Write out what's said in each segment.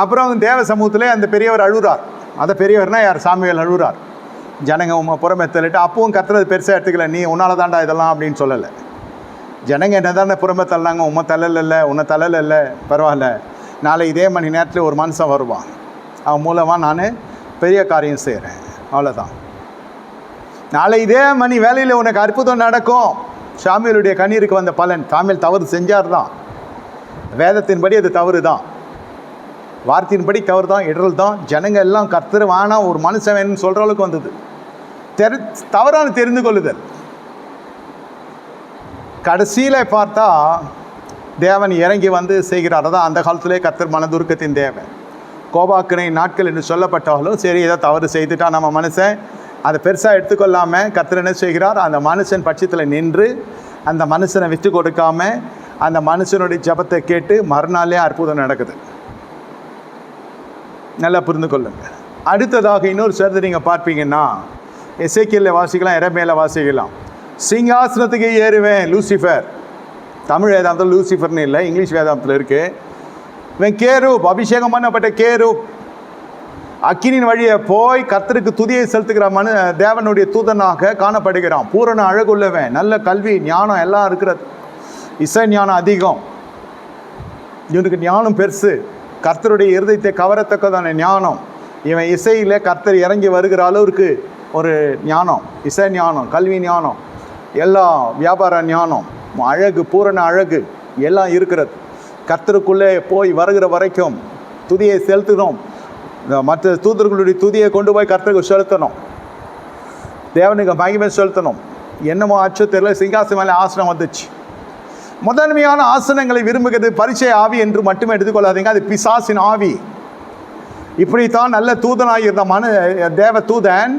அப்புறம் தேவ சமூகத்திலே அந்த பெரியவர் அழுகிறார். அந்த பெரியவர்னால் யார்? சாமிகள் அழுகிறார். ஜனங்க உம்மை புறமே தள்ளிட்டு அப்பவும் கத்துறது பெருசாக எடுத்துக்கல நீ உன்னால் தாண்டா இதெல்லாம் அப்படின்னு சொல்லலை. ஜனங்க என்ன தானே புறமே தள்ளாங்க உம்மை தள்ளல உன்னை தள்ளல பரவாயில்ல. நாளை இதே மணி நேரத்தில் ஒரு மனுஷன் வருவான். அவன் மூலமாக நான் பெரிய காரியம் செய்கிறேன் அவ்வளோதான் நாளை இதே மணி வேலையில் உனக்கு அற்புதம் நடக்கும். சாமியலுடைய கண்ணீருக்கு வந்த பலன். சாமியல் தவறு செஞ்சார் தான் வேதத்தின்படி அது தவறு தான் வார்த்தையின்படி தவறு தான் இடரல் தான் ஜனங்க எல்லாம் கர்த்தர் வானா ஒரு மனுஷன் வேணும்னு சொல்கிற அளவுக்கு வந்தது. தெரி தவறான தெரிந்து கொள்ளுதல். கடைசியில் பார்த்தா தேவன் இறங்கி வந்து செய்கிறார். அதான் அந்த காலத்திலே கர்த்தர் மனதுருக்கத்தின் தேவன். கோபாக்கினை நாட்கள் என்று சொல்லப்பட்டாலும் சரி ஏதோ தவறு செய்துட்டா நம்ம மனுஷன். அதை பெருசாக எடுத்துக்கொள்ளாமல் கர்த்தர் என்ன செய்கிறார்? அந்த மனுஷன் பட்சத்தில் நின்று அந்த மனுஷனை விட்டு கொடுக்காம அந்த மனுஷனுடைய ஜெபத்தை கேட்டு மறுநாளே அற்புதம் நடக்குது. நல்லா புரிந்து கொள்ளுங்கள் அடுத்ததாக இன்னொரு சேர்த்து நீங்கள் பார்ப்பீங்கன்னா எசேக்கியலில் வாசிக்கலாம் இறமையில் வாசிக்கலாம். சிங்காசனத்துக்கு ஏறுவேன் லூசிஃபர். தமிழ் வேதாந்தத்தில் லூசிஃபர்னு இல்லை இங்கிலீஷ் வேதாந்தத்தில் இருக்குது இவன் கேரூப் அபிஷேகம் பண்ணப்பட்ட கேரூப். அக்கினின் வழியை போய் கர்த்தருக்கு துதியை செலுத்துகிற மனு தேவனுடைய தூதனாக காணப்படுகிறான். பூரண அழகுள்ளவன் நல்ல கல்வி ஞானம் எல்லாம் இருக்கிறது இசை ஞானம் அதிகம். இவனுக்கு ஞானம் பெருசு. கர்த்தருடைய இருதயத்தை கவரத்தக்கதான ஞானம். இவன் இசையில் கர்த்தர் இறங்கி வருகிற அளவுக்கு ஒரு ஞானம். இசை ஞானம் கல்வி ஞானம் எல்லாம் வியாபார ஞானம் அழகு பூரண அழகு எல்லாம் இருக்கிறது. கர்த்தருக்குள்ளே போய் வருகிற வரைக்கும் துதியை செலுத்தணும். மற்ற தூதர்களுடைய துதியை கொண்டு போய் கர்த்தருக்கு செலுத்தணும். தேவனுக்கு மகிமை செலுத்தணும். என்னமோ ஆச்சோ தெரியல சிங்காசி மேலே ஆசனம் வந்துச்சு. முதன்மையான ஆசனங்களை விரும்புகிறது பரிச்சய ஆவி என்று மட்டுமே எடுத்துக்கொள்ளாதீங்க. அது பிசாசின் ஆவி. இப்படித்தான் நல்ல தூதனாக இருந்த மனு தேவ தூதன்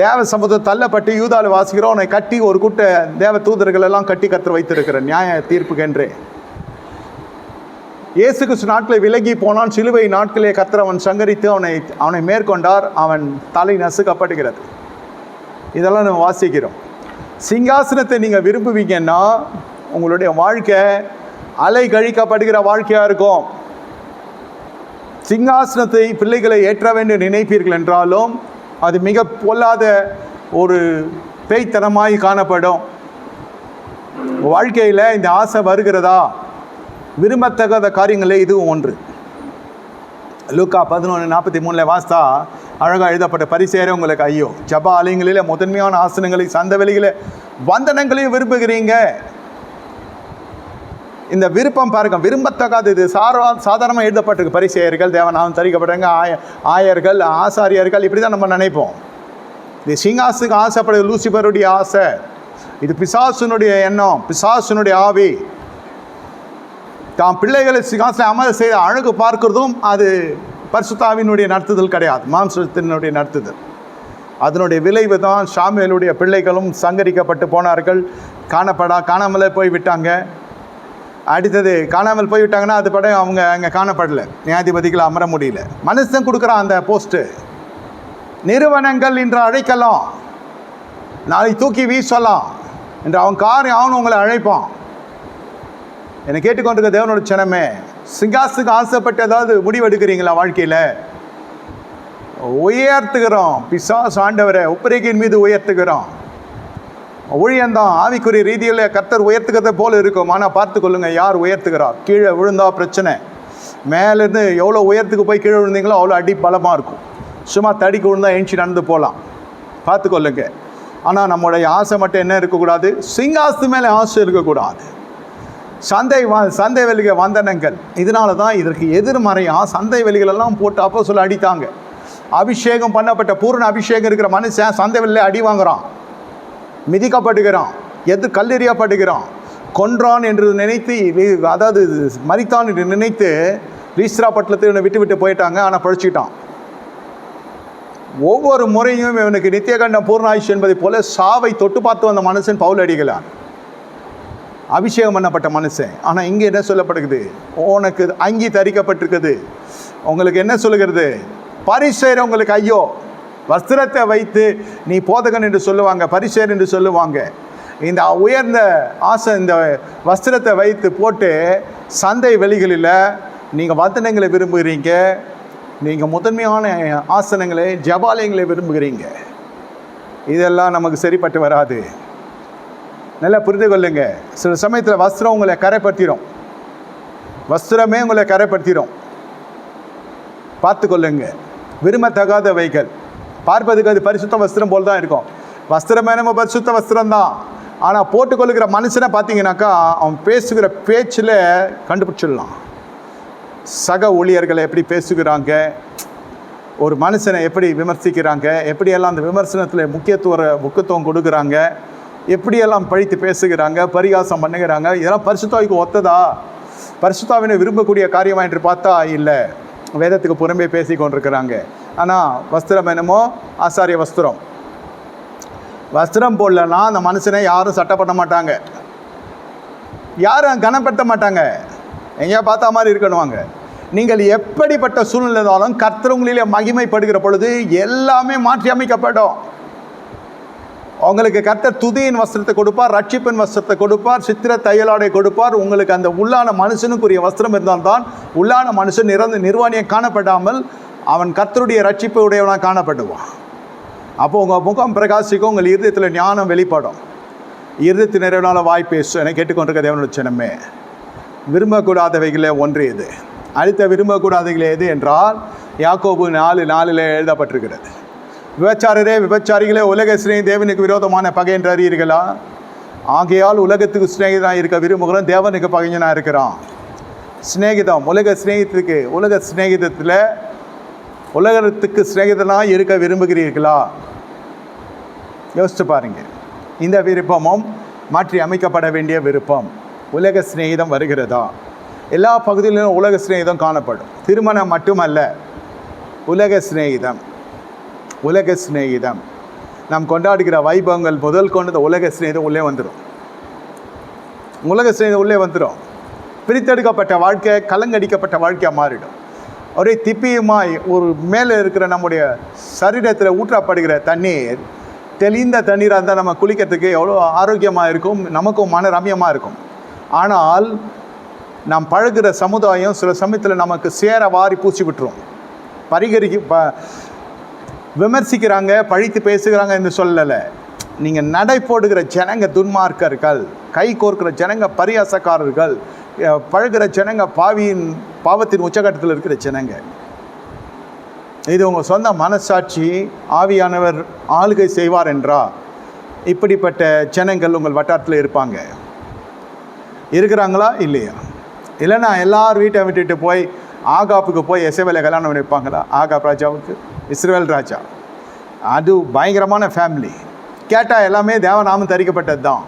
தேவ சமுதிரம் தள்ளப்பட்டு யூதால வாசிக்கிறோம். அவனை கட்டி ஒரு கூட்ட தேவ தூதர்கள் எல்லாம் கட்டி கத்து வைத்திருக்கிற நியாய தீர்ப்புக்கென்றே இயேசு கிறிஸ்து நாட்களை விலகி போனான். சிலுவை நாட்களே கத்திர அவன் சங்கரித்து அவனை அவனை மேற்கொண்டார். அவன் தலை நசுக்கப்படுகிறது இதெல்லாம் நம்ம வாசிக்கிறோம். சிங்காசனத்தை நீங்கள் விரும்புவீங்கன்னா உங்களுடைய வாழ்க்கை அலை கழிக்கப்படுகிற வாழ்க்கையாக இருக்கும். சிங்காசனத்தை பிள்ளைகளை ஏற்ற வேண்டும் நினைப்பீர்கள் என்றாலும் அது மிக பொல்லாத ஒரு பேய்த்தனமாய் காணப்படும். வாழ்க்கையில் இந்த ஆசை வருகிறதா? விரும்பத்தகாத காரியங்களே இதுவும் ஒன்று. லூக்கா பதினொன்று நாற்பத்தி மூணில் வாஸ்தா அழகாக எழுதப்பட்ட பரிசேர உங்களுக்கு ஐயோ. ஜப ஆலயங்களில் முதன்மையான ஆசனங்களை சந்த வெளியில் வந்தனங்களையும் விரும்புகிறீங்க. இந்த விருப்பம் பாருங்க விரும்பத்தகாது. இது சாரா சாதாரணமாக எழுதப்பட்டிருக்கு. பரிசெயர்கள் தேவநாமம் தரிக்கப்பட்டவங்க ஆய ஆயர்கள் ஆசாரியர்கள் இப்படி தான் நம்ம நினைப்போம். இது சிங்காசுக்கு ஆசைப்படுறது லூசிபருடைய ஆசை. இது பிசாசுனுடைய எண்ணம் பிசாசுனுடைய ஆவி. தாம் பிள்ளைகளை சிங்காசனம் அமர செய்த அழகு பார்க்கிறதும் அது பரிசுத்தாவினுடைய நடத்துதல் கிடையாது மாம்சத்தினுடைய நடத்துதல். அதனுடைய விளைவு தான் சாமியலுடைய பிள்ளைகளும் சங்கரிக்கப்பட்டு போனார்கள். காணப்படா காணாமலே போய் விட்டாங்க அடுத்தது. காணாமல் போய்விட்டாங்கன்னா அது படம் அவங்க அங்கே காணப்படலை. நியாயாதிபதிகள் அமர முடியல. மனுஷன் கொடுக்குறான் அந்த போஸ்ட்டு. நிறுவனங்கள் இன்று அழைக்கலாம். நாளை தூக்கி வீசலாம் என்று அவன் கார் அவனு உங்களை அழைப்பான். என்னை கேட்டுக்கொண்டிருக்க தேவனோட சனமே சிங்காசுக்கு ஆசைப்பட்டு ஏதாவது முடிவெடுக்கிறீங்களா வாழ்க்கையில்? உயர்த்துகிறோம். பிசாஸ் ஆண்டவரை உப்பரிகையின் மீது உயர்த்துகிறோம். ஊழியந்தான் ஆவிக்குரிய ரீதியில் கர்த்தர் உயர்த்துக்கிறத போல இருக்கும். ஆனால் பார்த்துக்கொள்ளுங்கள் யார் உயர்த்துகிறார்? கீழே விழுந்தா பிரச்சனை. மேலேருந்து எவ்வளோ உயரத்துக்கு போய் கீழே விழுந்தீங்களோ அவ்வளோ அடி பலமாக இருக்கும். சும்மா தடிக்கு விழுந்தா எழுச்சி நடந்து போகலாம் பார்த்துக்கொள்ளுங்க. ஆனால் நம்மளுடைய ஆசை மட்டும் என்ன இருக்கக்கூடாது? சிங்காசத்து மேலே ஆசை இருக்கக்கூடாது. சந்தை வா சந்தை வெளிக வந்தனங்கள். இதனால தான் இதற்கு எதிர்மறையாக சந்தை வெளிகளெல்லாம் போட்டு அப்போ சொல்ல அடித்தாங்க. அபிஷேகம் பண்ணப்பட்ட பூர்ண அபிஷேகம் இருக்கிற மனுஷன் சந்தை வெளியில் அடி வாங்குறான். மிதிக்கப்படுகிறான் எது கல்லெறியப்படுகிறான்? கொன்றான் என்று நினைத்து அதாவது மறித்தான் என்று நினைத்து ரீஸ்ரா பட்டணத்தை இவனை விட்டு விட்டு போயிட்டாங்க. ஆனால் பழிச்சுக்கிட்டான். ஒவ்வொரு முறையும் இவனுக்கு நித்தியகண்டம் பூர்ணாயுஷ் என்பதை போல சாவை தொட்டு பார்த்து வந்த மனுஷன் பவுல் அடிகளான். அபிஷேகம் பண்ணப்பட்ட மனுஷன். ஆனால் இங்கே என்ன சொல்லப்படுகிறது? உனக்கு அங்கி தரிக்கப்பட்டிருக்குது உங்களுக்கு என்ன சொல்லுகிறது? பரிசு உங்களுக்கு ஐயோ. வஸ்திரத்தை வைத்து நீ போதகன் என்று சொல்லுவாங்க பரிசேர் என்று சொல்லுவாங்க. இந்த உயர்ந்த ஆசை இந்த வஸ்திரத்தை வைத்து போட்டு சந்தை வெளிகளில் நீங்கள் வந்தனங்களை விரும்புகிறீங்க நீங்கள் முதன்மையான ஆசனங்களை ஜபாலயங்களை விரும்புகிறீங்க. இதெல்லாம் நமக்கு சரிப்பட்டு வராது. நல்லா புரிந்து கொள்ளுங்க. சில சமயத்தில் வஸ்திரம் உங்களை கரைப்படுத்திடும் வஸ்திரமே உங்களை கரைப்படுத்திடும் பார்த்து கொள்ளுங்க விரும்பத்தகாதவைகள். பார்ப்பதுக்கு அது பரிசுத்த வஸ்திரம் போல் தான் இருக்கும். வஸ்திரமே நம்ம பரிசுத்த வஸ்திரம் தான் ஆனால் போட்டுக்கொள்ளுகிற மனுஷனை பார்த்தீங்கன்னாக்கா அவன் பேசுகிற பேச்சில் கண்டுபிடிச்சிடலாம். சக ஊழியர்களை எப்படி பேசுகிறாங்க? ஒரு மனுஷனை எப்படி விமர்சிக்கிறாங்க? எப்படியெல்லாம் அந்த விமர்சனத்தில் முக்கியத்துவ முக்கியத்துவம் கொடுக்குறாங்க? எப்படியெல்லாம் பழித்து பேசுகிறாங்க? பரிகாசம் பண்ணுகிறாங்க? இதெல்லாம் பரிசுத்தாவிக்கு ஒத்ததா? பரிசுத்தாவினை விரும்பக்கூடிய காரியமாக என்று பார்த்தா இல்லை. வேதத்துக்கு புறம்பே பேசி கொண்டிருக்கிறாங்க ஆனால் வஸ்திரம் என்னமோ? ஆசாரிய வஸ்திரம். வஸ்திரம் போடலன்னா அந்த மனுஷனை யாரும் சட்டை பண்ண மாட்டாங்க. யாரும் கனப்படுத்த மாட்டாங்க. எங்கேயா பார்த்தா மாதிரி இருக்கணுவாங்க. நீங்கள் எப்படிப்பட்ட சூழ்நிலை இருந்தாலும் கர்த்தவங்களிலே மகிமைப்படுகிற பொழுது எல்லாமே மாற்றி அமைக்கப்படும். உங்களுக்கு கர்த்தர் துதியின் வஸ்திரத்தை கொடுப்பார் ரட்சிப்பின் வஸ்திரத்தை கொடுப்பார் சித்திர தையலாடை கொடுப்பார். உங்களுக்கு அந்த உள்ளான மனுஷனுக்குரிய வஸ்திரம் இருந்தால்தான் உள்ளான மனுஷன் நிறந்த நிர்வாணியம் காணப்படாமல் அவன் கத்தருடைய ரட்சிப்பு உடையவனாக காணப்படுவான். அப்போ உங்கள் முகம் பிரகாசிக்கும் உங்கள் இருதயத்தில் ஞானம் வெளிப்படும். இருதயத்து நிறைவனால வாய் பேசும் என கேட்டுக்கொண்டிருக்க தேவனோட சின்னமே விரும்பக்கூடாதவைகளே ஒன்று இது அடுத்த விரும்பக்கூடாதவைகளே எது என்றால் யாக்கோபு நாலு நாலில் எழுதப்பட்டிருக்கிறது. விபச்சாரரே விபச்சாரிகளே உலக சிநேகி தேவனுக்கு விரோதமான பகை என்று அறியீர்களா? ஆகையால் உலகத்துக்கு சிநேகிதனாக இருக்க விரும்புகிறோம் தேவனுக்கு பகைஞனாக இருக்கிறான். சிநேகிதம் உலக சிநேகிதத்துக்கு உலக சிநேகிதத்தில் உலகத்துக்கு சிநேகிதனாக இருக்க விரும்புகிறீர்களா? யோசிச்சு பாருங்க. இந்த விருப்பமும் மாற்றி அமைக்கப்பட வேண்டிய விருப்பம். உலக சிநேகிதம் வருகிறதா? எல்லா பகுதியிலும் உலக சிநேகிதம் காணப்படும். திருமணம் மட்டுமல்ல உலக சிநேகிதம் உலக சிநேகிதம். நாம் கொண்டாடுகிற வைபவங்கள் முதல் கொண்டு இந்த உலக சிநேகிதம் உள்ளே வந்துடும் உலக சிநேகிதம் உள்ளே வந்துடும் பிரித்தெடுக்கப்பட்ட வாழ்க்கை கலங்கடிக்கப்பட்ட வாழ்க்கையாக மாறிடும். ஒரே திப்பியுமாய் ஒரு மேலே இருக்கிற நம்முடைய சரீரத்தில் ஊற்றப்படுகிற தண்ணீர். தெளிந்த தண்ணீராக இருந்தால் நம்ம குளிக்கிறதுக்கு எவ்வளோ ஆரோக்கியமாக இருக்கும் நமக்கும் மன ரம்யமாக இருக்கும். ஆனால் நாம் பழகிற சமுதாயம் சில சமயத்தில் நமக்கு சேர வாரி பூச்சி விட்டுரும். பரிகரிக்க ப விமர்சிக்கிறாங்க பழித்து பேசுகிறாங்க என்று சொல்லலை. நீங்கள் நடை போடுகிற ஜனங்க துன்மார்க்கர்கள் கை கோர்க்கிற ஜனங்க பரியாசக்காரர்கள் பழுகிற ஜனங்க பாவியின் பாவத்தின் உச்சகட்டத்தில் இருக்கிற ஜனங்க. இது உங்கள் சொந்த மனசாட்சி ஆவியானவர் ஆளுகை செய்வார் என்றா? இப்படிப்பட்ட ஜனங்கள் உங்கள் வட்டாரத்தில் இருப்பாங்க. இருக்கிறாங்களா? இல்லையா? இல்லைன்னா எல்லார் வீட்டை விட்டுட்டு போய் ஆகாப்புக்கு போய் எசவேலை கல்யாணம் வைப்பாங்களா ஆகாப் ராஜாவுக்கு? இஸ்ரேல் ராஜா. அது பயங்கரமான ஃபேமிலி கேட்டால் எல்லாமே தேவநாமம் தரிக்கப்பட்டது தான்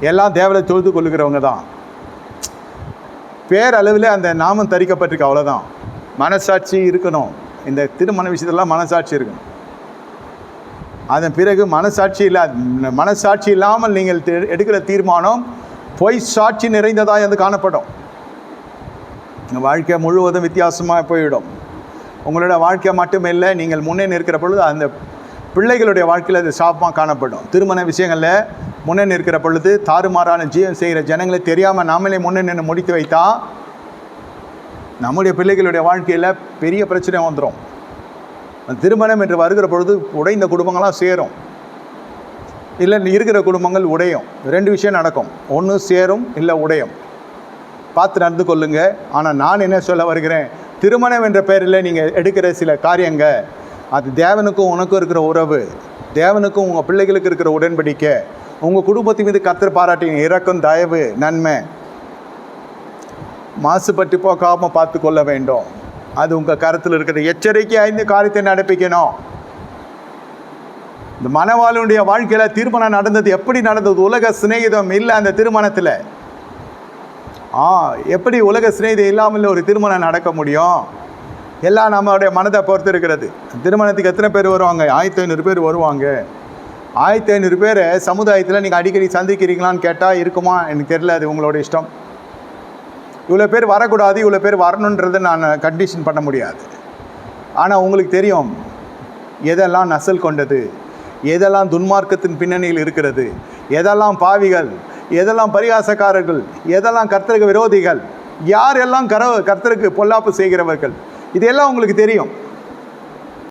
எல்லாம் தேவலை தொழுது கொள்ளுகிறவங்க தான். பேரளவில் அந்த நாமம் தரிக்கப்பட்டிருக்கு அவ்வளோதான் மனசாட்சி இருக்கணும். இந்த திருமண விஷயத்தெல்லாம் மனசாட்சி இருக்கணும். அதன் பிறகு மனசாட்சி இல்லா மனசாட்சி இல்லாமல் நீங்கள் தெ- எடுக்கிற தீர்மானம் பொய் சாட்சி நிறைந்ததாக அது காணப்படும். வாழ்க்கை முழுவதும் வித்தியாசமாக போயிடும். உங்களோட வாழ்க்கை மட்டுமில்லை நீங்கள் முன்னே நிற்கிற பொழுது அந்த பிள்ளைகளுடைய வாழ்க்கையில் அது சாப்பமாக காணப்படும். திருமண விஷயங்களில் முன்னே நிற்கிற பொழுது தாறுமாறான ஜீவன் செய்கிற ஜனங்களை தெரியாமல் நாமளே முன்னே நின்று முடித்து வைத்தா நம்முடைய பிள்ளைகளுடைய வாழ்க்கையில் பெரிய பிரச்சனை வந்துடும் திருமணம் என்று வருகிற பொழுது உடைந்த குடும்பங்களாம் சேரும். இல்லை இருக்கிற குடும்பங்கள் உடையும். ரெண்டு விஷயம் நடக்கும். ஒன்று சேரும் இல்லை உடையும். பார்த்து நடந்து கொள்ளுங்க. ஆனால் நான் என்ன சொல்ல வருகிறேன்? திருமணம் என்ற பெயரில் நீங்கள் எடுக்கிற சில காரியங்கள் அது தேவனுக்கும் உனக்கும் இருக்கிற உறவு. தேவனுக்கும் உங்கள் பிள்ளைகளுக்கு இருக்கிற உடன்படிக்கை. உங்கள் குடும்பத்தின் மீது கத்தர் பாராட்டின் இறக்கும் தயவு நன்மை மாசுபட்டு போகாமல் பார்த்து கொள்ள வேண்டும். அது உங்கள் கருத்தில் இருக்கிற எச்சரிக்கை ஐந்து காரியத்தை நடப்பிக்கணும். இந்த மணவாளனுடைய வாழ்க்கையில் திருமணம் நடந்தது. எப்படி நடந்தது? உலக சிநேகிதம் இல்லை அந்த திருமணத்தில். ஆ எப்படி உலக சிநேகிதம் இல்லாமல் ஒரு திருமணம் நடக்க முடியும்? எல்லாம் நம்மளுடைய மனதை பொறுத்து இருக்கிறது திருமணத்துக்கு எத்தனை பேர் வருவாங்க? ஆயிரத்தி ஐநூறு பேர் வருவாங்க. ஆயிரத்தி ஐநூறு பேர் சமுதாயத்தில் நீங்கள் அடிக்கடி சந்திக்கிறீங்களான்னு கேட்டால் இருக்குமா? எனக்கு தெரியல அது உங்களோட இஷ்டம். இவ்வளோ பேர் வரக்கூடாது இவ்வளோ பேர் வரணுன்றதை நான் கண்டிஷன் பண்ண முடியாது. ஆனால் உங்களுக்கு தெரியும் எதெல்லாம் நசல் கொண்டது எதெல்லாம் துன்மார்க்கத்தின் பின்னணியில் இருக்கிறது எதெல்லாம் பாவிகள் எதெல்லாம் பரிகாசக்காரர்கள் எதெல்லாம் கர்த்தருக்கு விரோதிகள் யாரெல்லாம் கர கர்த்தருக்கு பொல்லாப்பு செய்கிறவர்கள் இதெல்லாம் உங்களுக்கு தெரியும்.